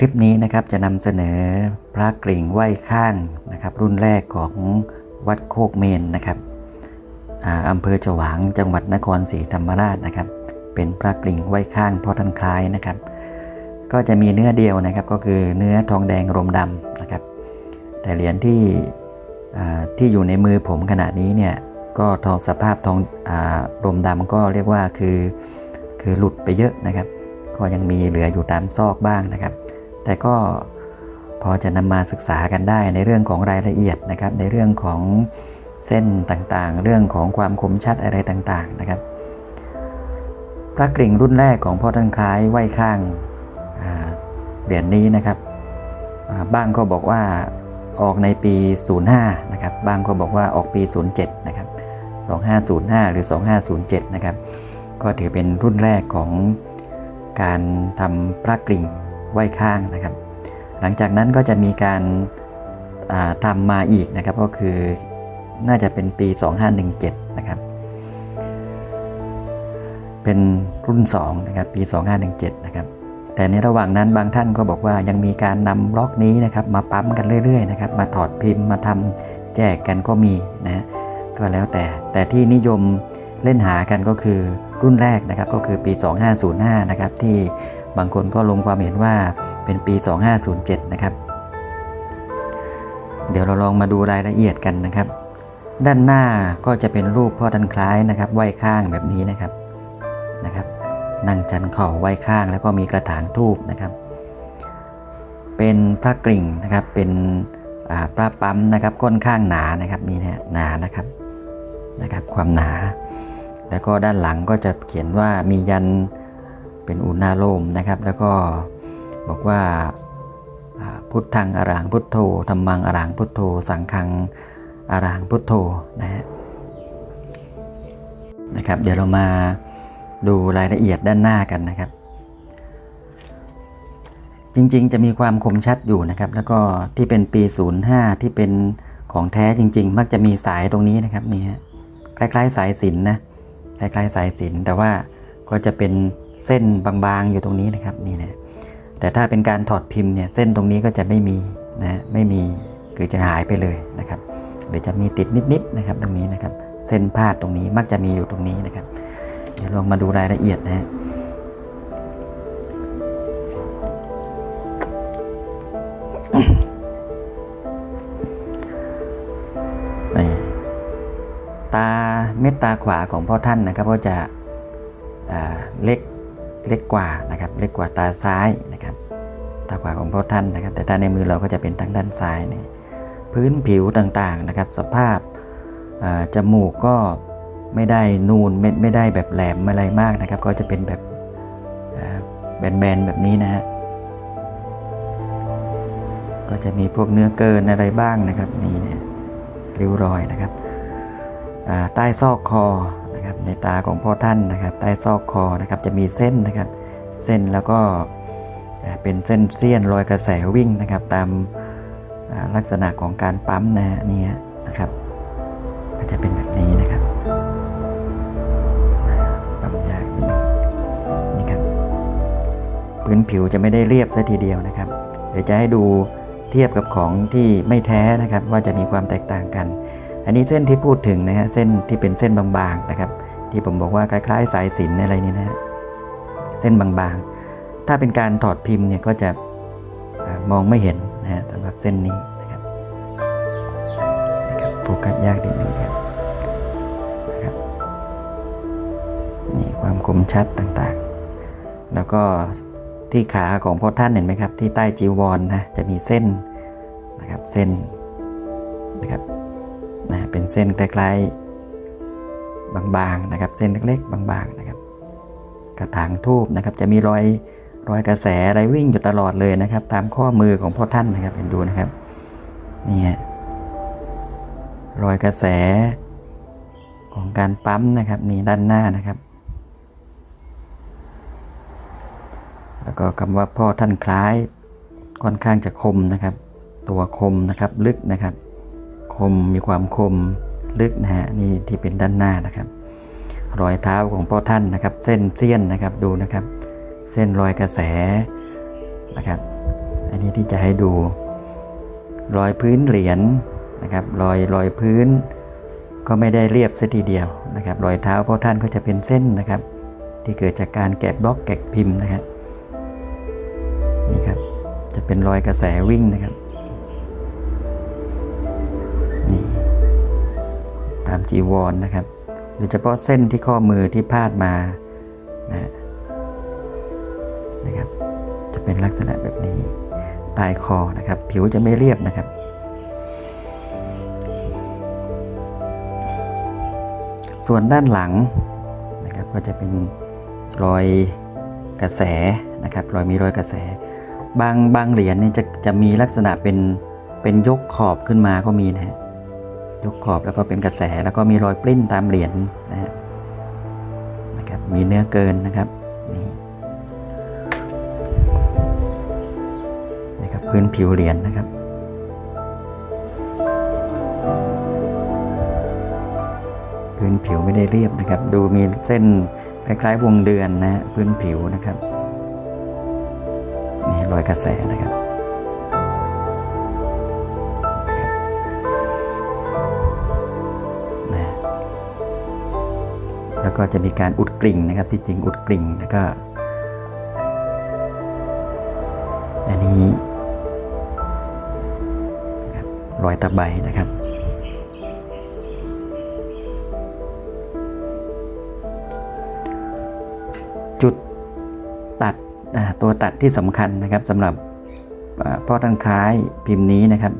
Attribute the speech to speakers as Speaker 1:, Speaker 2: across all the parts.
Speaker 1: คลิปนี้นะครับจะนำเสนอพระกริ่งไหว้ข้างนะครับ รุ่นแรกของวัดโคกเมนนะครับอำเภอฉวางจังหวัดนครศรีธรรมราชนะครับ เป็นพระกริ่งไหว้ข้างพ่อท่านคล้ายนะครับ ก็จะมีเนื้อเดียวนะครับก็คือเนื้อทองแดงรมดำนะครับ แต่เหรียญที่ที่อยู่ในมือผมขณะนี้เนี่ยก็ทองสภาพทองอรมดำก็เรียกว่าคือคือหลุดไปเยอะนะครับ ก็ยังมีเหลืออยู่ตามซอกบ้างนะครับ แต่ก็พอจะนำมาศึกษากันได้ในเรื่องของรายละเอียดนะครับ ในเรื่องของเส้นต่างๆ เรื่องของความคมชัดอะไรต่างๆนะครับ พระกริ่งรุ่นแรกของพ่อท่านคล้ายไหว้ข้างเหรียญนี้นะครับบ้างก็บอกว่าออกในปี 05 นะครับ บ้างก็บอกว่าออกปี 07 นะครับ 2505 หรือ 2507 นะครับ ก็ถือเป็นรุ่นแรกของการทำพระกริ่ง ไหว้ข้างนะครับ หลังจากนั้นก็จะมีการาทำมาอีกนะครับก็คือน่าจะเป็นปี 2517 นะครับ เป็นรุ่น2นะครับปี 2517 นะครับ แต่ในระหว่างนั้นบางท่านก็บอกว่ายังมีการนำบล็อกนี้นะครับมาปั๊มกันเรื่อยๆนะครับมาถอดพิมพ์มาทำแจกกันก็มีนะก็แล้วแต่แต่ที่นิยมเล่นหากันก็คือรุ่นแรกนะครับก็คือปี 2505 นะครับที่ บางคนก็ลงความเห็นว่าเป็นปี 2507 นะครับ เดี๋ยวเราลองมาดูรายละเอียดกันนะครับ ด้านหน้าก็จะเป็นรูปพ่อท่านคล้ายนะครับไหว้ข้างแบบนี้นะครับนะครับ นั่งจันเข่าไหว้ข้างแล้วก็มีกระถางทูบนะครับ เป็นพระกริ่งนะครับเป็นอ่าพระปั๊มนะครับก้นข้างหนานะครับนี่นะหนานะครับนะครับ ความหนา แล้วก็ด้านหลังก็จะเขียนว่ามียัน เป็นอุณาโลมนะครับ แล้วก็บอกว่าพุทธังอรหังพุทโธธรรมังอรหังพุทโธ สังฆังอรหังพุทโธนะฮะนะครับ เดี๋ยวเรามาดูรายละเอียดด้านหน้ากันนะครับ จริงๆ จะมีความคมชัดอยู่นะครับ แล้วก็ที่เป็นปี 05 ที่เป็นของแท้จริง ๆ มักจะมีสายตรงนี้นะครับนี่ฮะคล้ายๆ สายสินนะคล้ายๆ สายสินแต่ว่าก็จะเป็น เส้นบางๆอยู่ตรงนี้นะครับนี่นะแต่ถ้าเป็นการถอดพิมพ์เนี่ยเส้นตรงนี้ก็จะไม่มีนะไม่มีคือจะหายไปเลยนะครับหรือจะมีติดนิดๆนะครับตรงนี้นะครับ เส้นพาดตรงนี้มักจะมีอยู่ตรงนี้นะครับ เดี๋ยวลองมาดูรายละเอียดนะฮะตาเม็ดตาขวาของพ่อท่านนะครับก็จะเล็ก เล็กกว่านะครับ เล็กกว่าตาซ้ายนะครับ ตาขวาของพ่อท่านนะครับ แต่ถ้าในมือเราก็จะเป็นทางด้านซ้ายนี่พื้นผิวต่างๆนะครับ สภาพจมูกก็ไม่ได้นูนไม่ไม่ได้แบบแหลมอะไรมากนะครับ ก็จะเป็นแบบแบนๆแบบนี้นะฮะก็จะมีพวกเนื้อเกินอะไรบ้างนะครับนี่เนี่ยริ้วรอยนะครับใต้ซอกคอ ในตาของพ่อท่านนะครับ ใต้ซอกคอนะครับจะมีเส้นนะครับ เส้นแล้วก็เป็นเส้นเสี้ยนรอยกระแสวิ่งนะครับ ตามลักษณะของการปั๊มนะนี่นะครับก็จะเป็นแบบนี้นะครับปั๊มยากนี่ครับพื้นผิวจะไม่ได้เรียบซะทีเดียวนะครับ เดี๋ยวจะให้ดูเทียบกับของที่ไม่แท้นะครับ ว่าจะมีความแตกต่างกัน อันนี้เส้นที่พูดถึงนะฮะเส้นที่เป็นเส้นบางๆนะครับ ที่ผมบอกว่าคล้ายๆ สายสินอะไรนี่นะฮะเส้นบางๆ ถ้าเป็นการถอดพิมพ์เนี่ยก็จะมองไม่เห็นนะฮะสำหรับเส้นนี้นะครับโฟกัสยากนิดนึงครับนะครับนี่ความคมชัดต่างๆ แล้วก็ที่ขาของพ่อท่านเห็นไหมครับ ที่ใต้จีวรนะจะมีเส้นนะครับเส้นนะครับนะเป็นเส้นคล้ายๆ บางๆนะครับ เส้นเล็กๆ บางๆนะครับ กระถางทูบนะครับ จะมีรอยรอยกระแสอะไรวิ่งอยู่ตลอดเลยนะครับ ตามข้อมือของพ่อท่านนะครับเห็นดูนะครับนี่ฮะรอยกระแสของการปั๊มนะครับนี่ด้านหน้านะครับ แล้วก็คำว่าพ่อท่านคล้ายค่อนข้างจะคมนะครับ ตัวคมนะครับลึกนะครับ คมมีความคม ลึกนะฮะนี่ที่เป็นด้านหน้านะครับ รอยเท้าของพ่อท่านนะครับ เส้นเสี้ยนนะครับดูนะครับ เส้นรอยกระแสนะครับ อันนี้ที่จะให้ดู รอยพื้นเหรียญนะครับ รอยรอยพื้น ก็ไม่ได้เรียบซะทีเดียวนะครับ รอยเท้าพระท่านก็จะเป็นเส้นนะครับ ที่เกิดจากการแกะบล็อกแกะพิมพ์นะครับนี่ครับจะเป็นรอยกระแสวิ่งนะครับ ตามจีวรนนะครับโดยเฉพาะเส้นที่ข้อมือที่พาดมานะนะครับ จะเป็นลักษณะแบบนี้ใต้คอนะครับ ผิวจะไม่เรียบนะครับ ส่วนด้านหลังนะครับก็จะเป็นรอยกระแสนะครับ รอยมีรอยกระแส บางบางเหรียญเนี่ยจะจะมีลักษณะเป็นเป็นยกขอบขึ้นมาก็มีนะฮะ ยกขอบแล้วก็เป็นกระแสแล้วก็มีรอยปลิ้นตามเหรียญนะฮะนะครับมีเนื้อเกินนะครับนี่นะครับพื้นผิวเหรียญนะครับพื้นผิวไม่ได้เรียบนะครับ ดูมีเส้นคล้ายๆวงเดือนนะพื้นผิวนะครับนี่รอยกระแสนะครับ แล้วก็จะมีการอุดกลิ่งนะครับ ที่จริงอุดกลิ่งแล้วก็ อันนี้รอยตะไบนะครับจุดตัดตัวตัดที่สำคัญนะครับสำหรับพ่อท่านคล้ายพิมพ์นี้นะครับ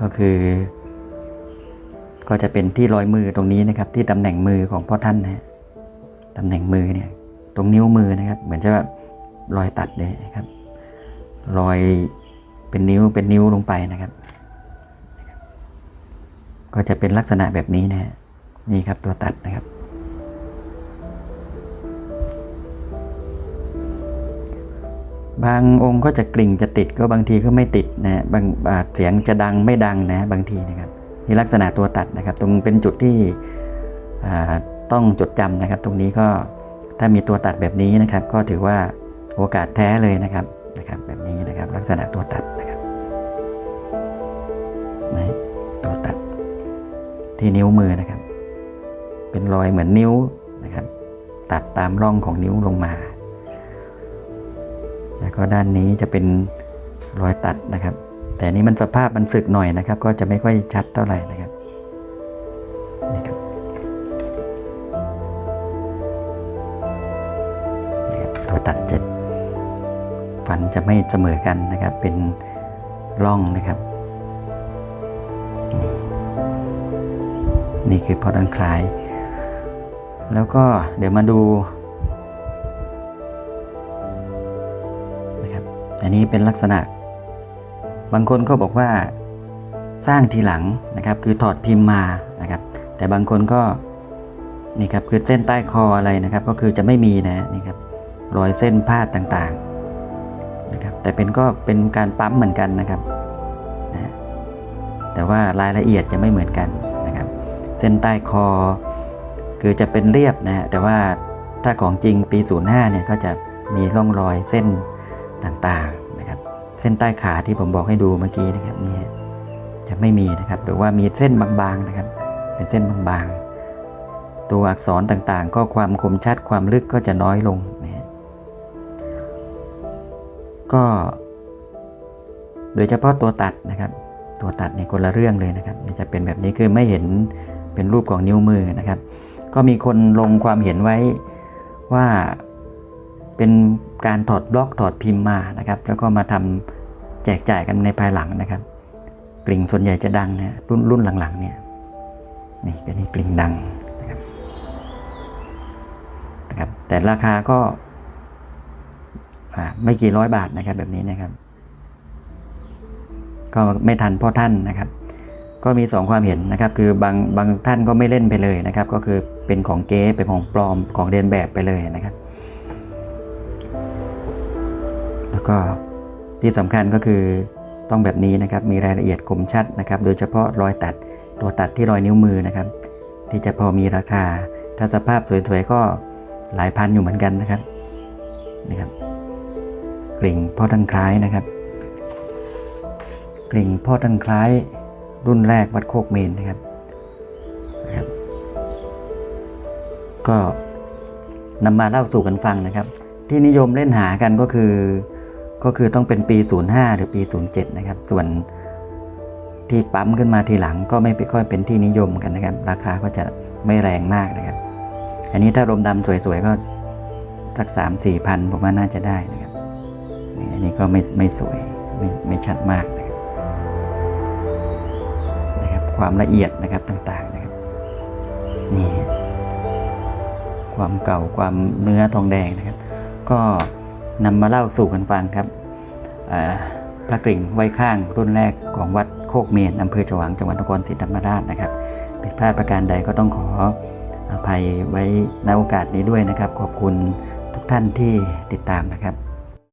Speaker 1: ก็คือ ก็จะเป็นที่รอยมือตรงนี้นะครับ ที่ตำแหน่งมือของพ่อท่านนะฮะตำแหน่งมือเนี่ย ตรงนิ้วมือนะครับ เหมือนจะแบบรอยตัดเลยนะครับ รอยเป็นนิ้วเป็นนิ้วลงไปนะครับ ก็จะเป็นลักษณะแบบนี้นะฮะนี่ครับตัวตัดนะครับ บางองค์ก็จะกลิ่งจะติดก็บางทีก็ไม่ติดนะฮะบางเสียงจะดังไม่ดังนะบางทีนะครับ นี่ลักษณะตัวตัดนะครับ ตรงเป็นจุดที่ต้องจดจำนะครับ ตรงนี้ก็ถ้ามีตัวตัดแบบนี้นะครับ ก็ถือว่าโอกาสแท้เลยนะครับนะครับ แบบนี้นะครับลักษณะตัวตัดนะครับนะตัวตัดที่นิ้วมือนะครับ เป็นรอยเหมือนนิ้วนะครับ ตัดตามร่องของนิ้วลงมา แล้วก็ด้านนี้จะเป็นรอยตัดนะครับ แต่นี้มันสภาพมันสึกหน่อยนะครับ ก็จะไม่ค่อยชัดเท่าไหร่นะครับนี่ครับตัวตัดเจะฟันจะไม่เสมอกันนะครับ เป็นร่องนะครับนี่นี่คือพอดันคลาย แล้วก็เดี๋ยวมาดูนะครับอันนี้เป็นลักษณะ บางคนก็บอกว่าสร้างทีหลังนะครับ คือถอดพิมพ์มานะครับ แต่บางคนก็นี่ครับคือเส้นใต้คออะไรนะครับ ก็คือจะไม่มีนะนี่ครับรอยเส้นพาดต่างๆนะครับ แต่เป็นก็เป็นการปั๊มเหมือนกันนะครับนะแต่ว่ารายละเอียดจะไม่เหมือนกันนะครับ เส้นใต้คอ คือจะเป็นเรียบนะฮะแต่ว่าถ้าของจริงปี 05เนี่ยก็จะมีร่องรอยเส้นต่างๆ เส้นใต้ขาที่ผมบอกให้ดูเมื่อกี้นะครับเนี่ยจะไม่มีนะครับ หรือว่ามีเส้นบางๆนะครับ เป็นเส้นบางๆ ตัวอักษรต่างๆ ก็ความคมชัดความลึกก็จะน้อยลงนะก็โดยเฉพาะตัวตัดนะครับ ตัวตัดในยคนละเรื่องเลยนะครับ จะเป็นแบบนี้คือไม่เห็นเป็นรูปของนิ้วมือนะครับ ก็มีคนลงความเห็นไว้ว่า เป็นการถอดบล็อกถอดพิมพ์มานะครับ แล้วก็มาทำแจกจ่ายกันในภายหลังนะครับ กลิ่งส่วนใหญ่จะดังนะรุ่นรุ่นหลังๆเนี่ยนี่ก็นี่กลิ่งดังนะครับนะครับ แต่ราคาก็ไม่กี่ร้อยบาทนะครับแบบนี้นะครับ ก็ไม่ทันพ่อท่านนะครับ ก็มีสองความเห็นนะครับ คือบางบางท่านก็ไม่เล่นไปเลยนะครับ ก็คือเป็นของเก๊เป็นของปลอมของเรียนแบบไปเลยนะครับ แล้วก็ที่สำคัญก็คือต้องแบบนี้นะครับมีรายละเอียดคมชัดนะครับ โดยเฉพาะรอยตัดตัวตัดที่รอยนิ้วมือนะครับ ที่จะพอมีราคา ถ้าสภาพสวยๆก็หลายพันอยู่เหมือนกันนะครับนี่ครับกลิ่งพ่อท่านคล้ายนะครับกริ่งพ่อท่านคล้ายรุ่นแรกวัดโคกเมนนะครับนะครับ ก็นำมาเล่าสู่กันฟังนะครับ ที่นิยมเล่นหากันก็คือ ก็คือต้องเป็นปี 05 หรือปี 07 นะครับ ส่วนที่ปั๊มขึ้นมาทีหลังก็ไม่ค่อยเป็นที่นิยมกันนะครับ ราคาก็จะไม่แรงมากนะครับ อันนี้ถ้ารมดำสวยๆก็สักสามสี่พันผมว่าน่าจะได้นะครับนี่อันนี้ก็ไม่ไม่สวยไม่ไม่ชัดมากนะครับนะครับ ความละเอียดนะครับต่างๆนะครับนี่ความเก่าความเนื้อทองแดงนะครับ ก็ นำมาเล่าสู่กันฟังครับพระกริ่งไว้ข้างรุ่นแรกของวัดโคกเมนอำเภอฉวางจังหวัดนครศรีธรรมราชนะครับผิดพลาดประการใดก็ต้องขออภัยไว้ในโอกาสนี้ด้วยนะครับ ขอบคุณทุกท่านที่ติดตามนะครับ